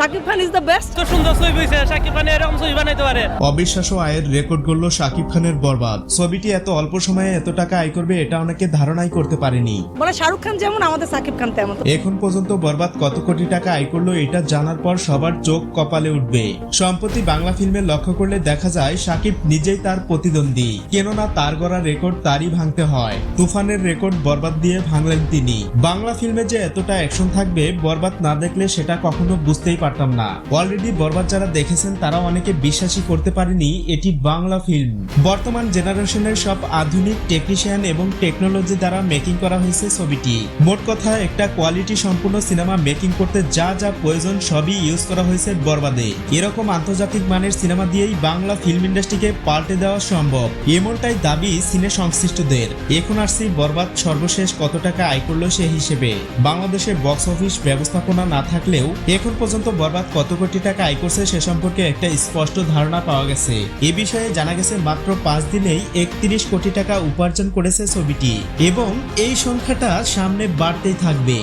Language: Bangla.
Shakib Khan is the best তো সুন্দর ছবি হয়েছে সাকিব খান এরকম ছবি বানাইতে পারে। অবিশ্বাস্য আয়ের রেকর্ড শাকিব খানের বরবাদ। ছবিটি এত অল্প সময়ে এত টাকা আয় করবে এটা অনেকে ধারণাই করতে পারেনি। মানে শাহরুখ খান যেমন আমাদের সাকিব খান তেমন। এখন পর্যন্ত বরবাদ কত কোটি টাকা আয় করল এটা জানার পর সবার চোখ কপালে উঠবে। সম্প্রতি বাংলা ফিল্মে লক্ষ্য করলে দেখা যায় সাকিব নিজেই তার প্রতিদ্বন্দ্বী। কেননা তার গড়া রেকর্ড তারই ভাঙতে হয়। তুফানের রেকর্ড বরবাদ দিয়ে ভাঙলেন তিনি। বাংলা ফিল্মে যে এতটা অ্যাকশন থাকবে বরবাদ না দেখলে সেটা কখনো বুঝতেই পারতাম না। অলরেডি বরবাদ যারা দেখেছেন তারা অনেকে বিশ্বাসই করতে পারেনি এটি বাংলা ফিল্ম বর্তমান জেনারেশনের সব আধুনিক টেকনিশিয়ান এবং টেকনোলজি দ্বারা মেকিং করা হয়েছে ছবিটি। মোট কথা, একটা কোয়ালিটি সম্পূর্ণ সিনেমা মেকিং করতে যা যা প্রয়োজন সবই ইউজ করা হয়েছে বরবাদে। এরকম আন্তর্জাতিক মানের সিনেমা দিয়েই বাংলা ফিল্ম ইন্ডাস্ট্রিকে পাল্টে দেওয়া সম্ভব। এমনটাই দাবি সিনে সংশ্লিষ্টদের। এখন আসছি বরবাদ সর্বশেষ কত টাকা আয় করল সে হিসেবে। বাংলাদেশের বক্স অফিস ব্যবস্থাপনা না থাকলেও এখন পর্যন্ত বরবাদ কত কোটি টাকা আয় করছে সে সম্পর্কে একটা স্পষ্ট ধারণা পাওয়া গেছে। এ বিষয়ে জানা গেছে মাত্র পাঁচ দিনেই একত্রিশ কোটি টাকা উপার্জন করেছে ছবিটি এবং এই সংখ্যাটা সামনে বাড়তেই থাকবে।